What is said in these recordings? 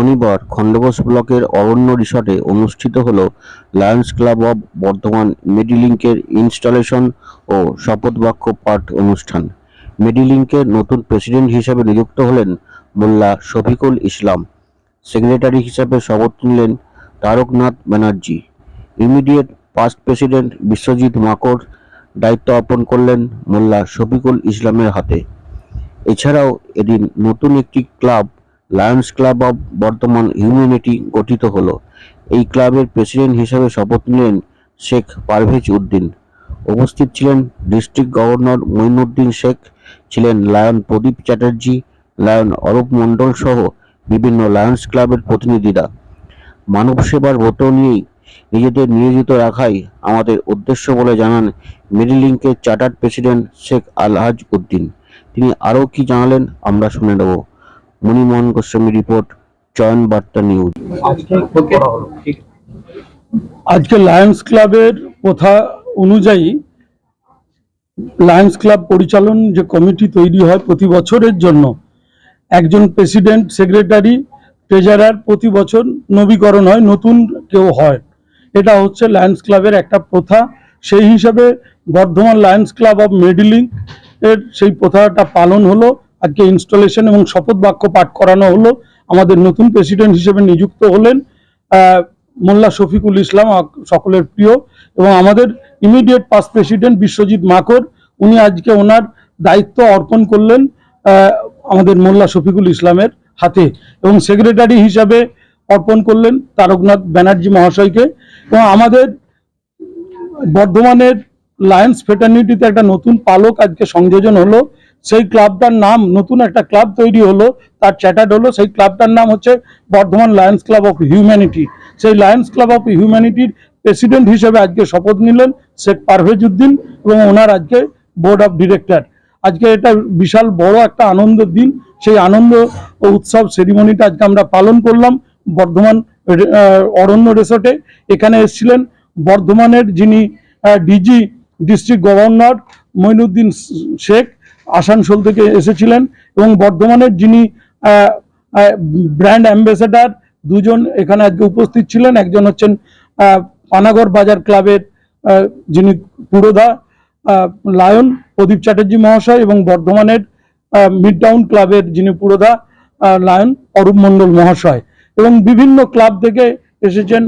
শনিবার খণ্ডঘোষ ব্লকের অরণ্য রিসর্টে অনুষ্ঠিত হল লায়ন্স ক্লাব অব বর্ধমান মেডিলিংকের ইনস্টলেশন ও শপথ বাক্য পাঠ অনুষ্ঠান। মেডিলিংকের নতুন প্রেসিডেন্ট হিসেবে নিযুক্ত হলেন মোল্লা শফিকুল ইসলাম। সেক্রেটারি হিসেবে শপথ নিলেন Taraknath Banerjee. Immediate past president Biswajit Makar দায়িত্ব অর্পণ করলেন মোল্লা শফিকুল ইসলামের হাতে। এছাড়াও এদিন নতুন একটি club Lions Club of Bardhaman humanity গঠিত হল। এই ক্লাবের প্রেসিডেন্ট হিসেবে শপথ নিলেন শেখ পারভেজ উদ্দিন। উপস্থিত ছিলেন ডিস্ট্রিক্ট গভর্নর মঈনুদ্দিন শেখ, ছিলেন লায়ন প্রদীপ চ্যাটার্জি, লায়ন অরূপ মণ্ডল সহ বিভিন্ন লায়ন্স ক্লাবের প্রতিনিধিরা। মানব সেবার ব্রত নিয়েই নিজেদের নিয়োজিত রাখাই আমাদের উদ্দেশ্য বলে জানান মেডিলিংকের চার্টার্ড প্রেসিডেন্ট শেখ আলহাজ উদ্দিন। তিনি আরও কি জানালেন আমরা শুনে নেব। মণিমোহন গোস্বামী রিপোর্ট চয়ন বার্তা নিউজ। আজকে লায়ন্স ক্লাবের প্রথা অনুযায়ী লায়ন্স ক্লাব পরিচালন যে কমিটি তৈরি হয় প্রতি বছরের জন্য একজন প্রেসিডেন্ট সেক্রেটারি ট্রেজারার প্রতি বছর নবীকরণ হয় নতুন কেউ হয়। এটা হচ্ছে লায়ন্স ক্লাবের একটা প্রথা। সেই হিসাবে Bardhaman Lions Club of Medilink এর সেই প্রথাটা পালন হলো। আজকে ইনস্টলেশন এবং শপথ বাক্য পাঠ করানো হলো। আমাদের নতুন প্রেসিডেন্ট হিসেবে নিযুক্ত হলেন মোল্লা শফিকুল ইসলাম সকলের প্রিয় এবং আমাদের immediate past president Biswajit Makar, উনি আজকে ওনার দায়িত্ব অর্পণ করলেন আমাদের মোল্লা শফিকুল ইসলামের হাতে এবং সেক্রেটারি হিসাবে অর্পণ করলেন তারকনাথ ব্যানার্জি মহাশয়কে এবং আমাদের বর্ধমানের লায়ন্স ফেটার্নিটিতে একটা নতুন পালক আজকে সংযোজন হলো। সেই ক্লাবটার নাম, নতুন একটা ক্লাব তৈরি হলো, তার চ্যাটার্ড হলো, সেই ক্লাবটার নাম হচ্ছে Bardhaman Lions Club of humanity সেই লায়ন্স ক্লাব অফ হিউম্যানিটির প্রেসিডেন্ট হিসেবে আজকে শপথ নিলেন শেখ পারভেজ উদ্দিন এবং ওনার আজকে বোর্ড অফ ডিরেক্টর আজকে এটা বিশাল বড় একটা আনন্দের দিন। সেই আনন্দ ও উৎসব সেরিমনিটা আজকে আমরা পালন করলাম বর্ধমান অরণ্য রিসোর্টে এখানে এসেছিলেন বর্ধমানের যিনি DG district governor Mainuddin Sheikh. Asansol থেকে এসেছিলেন এবং বর্ধমানের যিনি ব্র্যান্ড অ্যাম্বাসেডার, দুজন এখানে আজকে উপস্থিত ছিলেন। একজন হচ্ছেন পানাগড় বাজার ক্লাবের যিনি পুরোধা লায়ন, প্রদীপ চ্যাটার্জি মহাশয় এবং বর্ধমানের মিড টাউন ক্লাবের যিনি পুরোধা লায়ন, অরূপ মণ্ডল মহাশয় এবং বিভিন্ন ক্লাব থেকে এসেছেন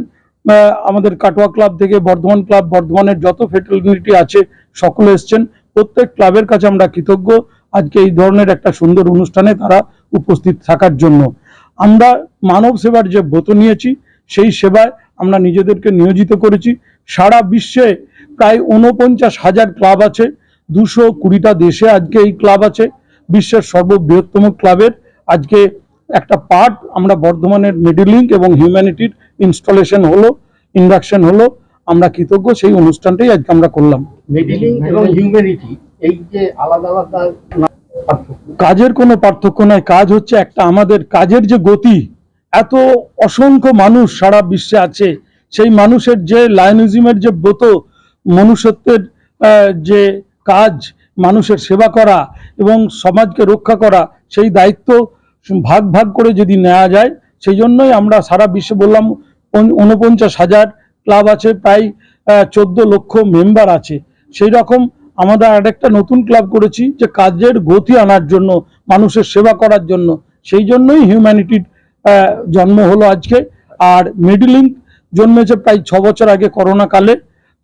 আমাদের কাটোয়া ক্লাব থেকে বর্ধমান ক্লাব, বর্ধমানের যত ফেটার্নিটি আছে সকলে এসছেন। প্রত্যেক ক্লাবের কাছে আমরা কৃতজ্ঞ। আজকে এই ধরনের একটা সুন্দর অনুষ্ঠানে তারা উপস্থিত থাকার জন্য। আমরা মানব সেবার যে ব্রত নিয়েছি, সেই সেবায় আমরা নিজেদেরকে নিয়োজিত করেছি। সারা বিশ্বে প্রায় উনপঞ্চাশ হাজার ক্লাব আছে, দুশো কুড়িটা দেশে আজকে এই ক্লাব আছে। বিশ্বের সর্ববৃহত্তম ক্লাবের আজকে একটা পার্ট আমরা বর্ধমানের মিডিলিঙ্ক এবং হিউম্যানিটির ইনস্টলেশন হলো ইন্ডাকশন হলো। আমরা কৃতজ্ঞ সেই অনুষ্ঠানটাই আজকে আমরা করলাম। কাজের কোনো পার্থক্য নয় কাজ হচ্ছে একটা আমাদের কাজের যে গতি এত অসংখ্য মানুষ সারা বিশ্বে আছে সেই মানুষের যে লায়নিজমের যে ব্রত মনুষ্যত্বের যে কাজ মানুষের সেবা করা এবং সমাজকে রক্ষা করা সেই দায়িত্ব ভাগ ভাগ করে যদি নেওয়া যায় সেই জন্যই আমরা সারা বিশ্বে বললাম ঊনপঞ্চাশ হাজার ক্লাব আছে, প্রায় চোদ্দ লক্ষ মেম্বার আছে। সেই রকম আমরা আরেকটা নতুন ক্লাব করেছি যে কাজের গতি আনার জন্য, মানুষের সেবা করার জন্য। সেই জন্যই হিউম্যানিটির জন্ম হলো আজকে। আর মেডিলিঙ্ক জন্মেছে প্রায় ছ বছর আগে করোনা কালে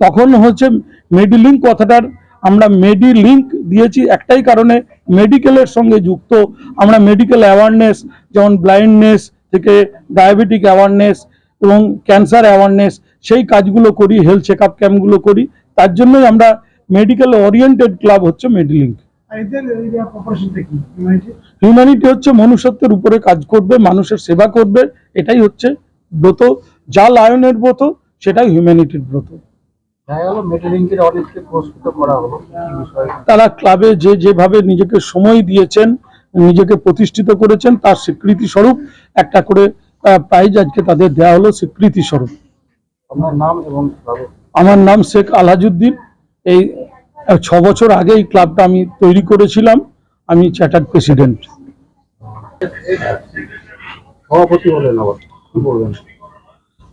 তখন হচ্ছে মেডিলিঙ্ক কথাটার আমরা মেডি লিঙ্ক দিয়েছি একটাই কারণে মেডিকেলের সঙ্গে যুক্ত। আমরা মেডিকেল অ্যাওয়ারনেস যেমন ব্লাইন্ডনেস থেকে ডায়াবেটিক অ্যাওয়ারনেস এবং ক্যান্সার অ্যাওয়ারনেস সেই কাজগুলো করি হেলথ চেক আপ ক্যাম্পগুলো করি। তার জন্যই আমরা মেডিকেল ওরিয়েন্টেড ক্লাব হচ্ছে মেডিলিঙ্ক হিউম্যানিটি হচ্ছে মনুষ্যত্বের উপরে কাজ করবে মানুষের সেবা করবে এটাই হচ্ছে ব্রত। যা লায়নের ব্রত সেটাই হিউম্যানিটির ব্রত। তারা ক্লাবে যে যেভাবে নিজেকে সময় দিয়েছেন নিজেকে প্রতিষ্ঠিত করেছেন তার স্বীকৃতি স্বরূপ একটা করে প্রাইজ আজকে তাদের দেওয়া হলো স্বীকৃতি স্বরূপ আপনার নাম এবং ক্লাবের আমার নাম শেখ আলহাজুদ্দিন। এই ছ বছর আগে এই ক্লাবটা আমি তৈরি করেছিলাম। আমি চ্যাটার্ড প্রেসিডেন্ট।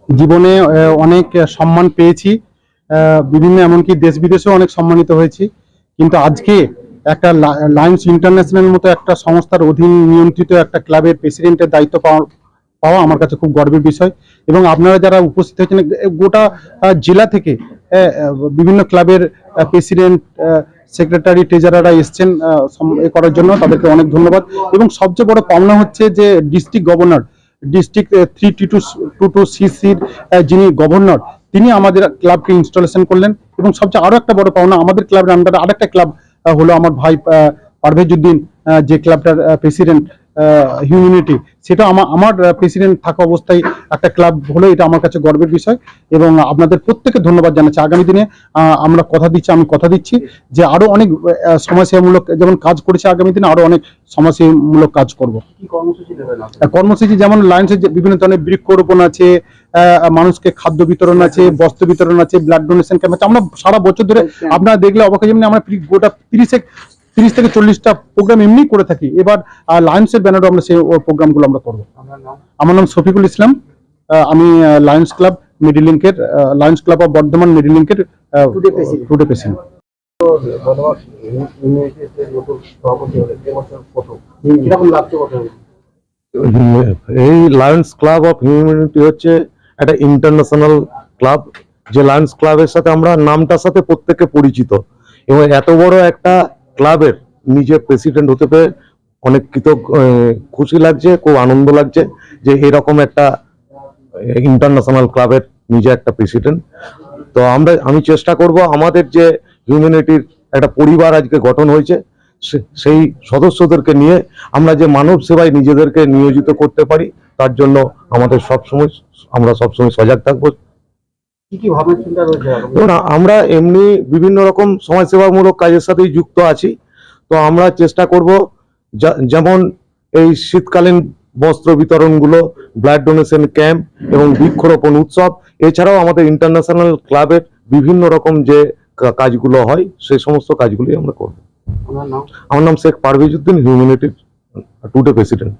জীবনে অনেক সম্মান পেয়েছি। আহ, বিভিন্ন এমনকি দেশ বিদেশেও অনেক সম্মানিত হয়েছি। কিন্তু আজকে একটা লায়ন্স ইন্টারন্যাশনাল মতো একটা সংস্থার অধীন নিয়ন্ত্রিত একটা ক্লাবের প্রেসিডেন্টের দায়িত্ব পাওয়া পাওয়া আমার কাছে খুব গর্বের বিষয়। এবং আপনারা যারা উপস্থিত হয়েছেন গোটা জেলা থেকে বিভিন্ন ক্লাবের প্রেসিডেন্ট সেক্রেটারি ট্রেজারাররা এসছেন এ করার জন্য। তাদেরকে অনেক ধন্যবাদ। এবং সবচেয়ে বড় পাওনা হচ্ছে যে district governor district three T two two two সিসির যিনি গভর্নর তিনি আমাদের ক্লাবকে ইনস্টলেশন করলেন। এবং সবচেয়ে আরও একটা বড় পাওনা আমাদের ক্লাবের আন্ডারে আরেকটা ক্লাব হলো আমার ভাই আহ, পারভেজ উদ্দিন যে ক্লাবটার প্রেসিডেন্ট হিউম্যানিটি সেটা আমার আমার প্রেসিডেন্ট থাকা অবস্থায় একটা ক্লাব হলো এটা আমার কাছে গর্বের বিষয় এবং আপনাদের প্রত্যেকে ধন্যবাদ জানাচ্ছি। আগামী দিনে আমরা কথা দিচ্ছি আমি কথা দিচ্ছি যে আরও অনেক সমাজসেবামূলক যেমন কাজ করেছে আগামী দিনে আরও অনেক সমাজসেবামূলক কাজ করব। কর্মসূচি যেমন লায়ন্সের যে বিভিন্ন ধরনের বৃক্ষরোপণ আছে মানুষকে খাদ্য বিতরণ আছে বস্ত্র বিতরণ আছে ব্লাড ডোনেশন ক্যাম্প আছে। আমরা সারা বছর ধরে আপনারা দেখলে অবাক যাবেন আমরা গোটা তিরিশে তিরিশ থেকে চল্লিশটা প্রোগ্রাম এমনি করে থাকি। এবার লায়ন্সের ব্যানারও আমরা সেই প্রোগ্রামগুলো আমরা করব। আমার নাম? শফিকুল ইসলাম। আহ, আমি লায়ন্স ক্লাব মিডিলিঙ্কের লায়ন্স ক্লাব অফ বর্ধমান মিডিলিঙ্কের. টুডে কথা এই লায়ন্স ক্লাব অফ হিউম্যানিটি হচ্ছে একটা ইন্টারন্যাশনাল ক্লাব যে লায়ন্স ক্লাবের সাথে আমরা নামটার সাথে প্রত্যেকে পরিচিত। এবং এত বড় একটা ক্লাবের নিজে প্রেসিডেন্ট হতে পেরে অনেক আহ, খুশি লাগছে খুব আনন্দ লাগছে যে এরকম একটা ইন্টারন্যাশনাল ক্লাবের নিজে একটা প্রেসিডেন্ট। তো আমরা আমি চেষ্টা করব আমাদের যে হিউম্যানিটির একটা পরিবার আজকে গঠন হয়েছে সেই সদস্যদেরকে নিয়ে আমরা যে মানব সেবায় নিজেদেরকে নিয়োজিত করতে পারি তার জন্য আমাদের সবসময় আমরা সবসময় সজাগ থাকব। আমরা এমনি বিভিন্ন রকম সমাজসেবামূলক কাজের সাথেই যুক্ত আছি। তো আমরা চেষ্টা করব যেমন এই শীতকালীন বস্ত্র বিতরণগুলো ব্লাড ডোনেশন ক্যাম্প এবং বৃক্ষরোপণ উৎসব। এছাড়াও আমাদের ইন্টারন্যাশনাল ক্লাবের বিভিন্ন রকম যে কাজগুলো হয় সেই সমস্ত কাজগুলি আমরা করব। আমার নাম শেখ পারভেজ উদ্দিন হিউম্যানিটির টুডে প্রেসিডেন্ট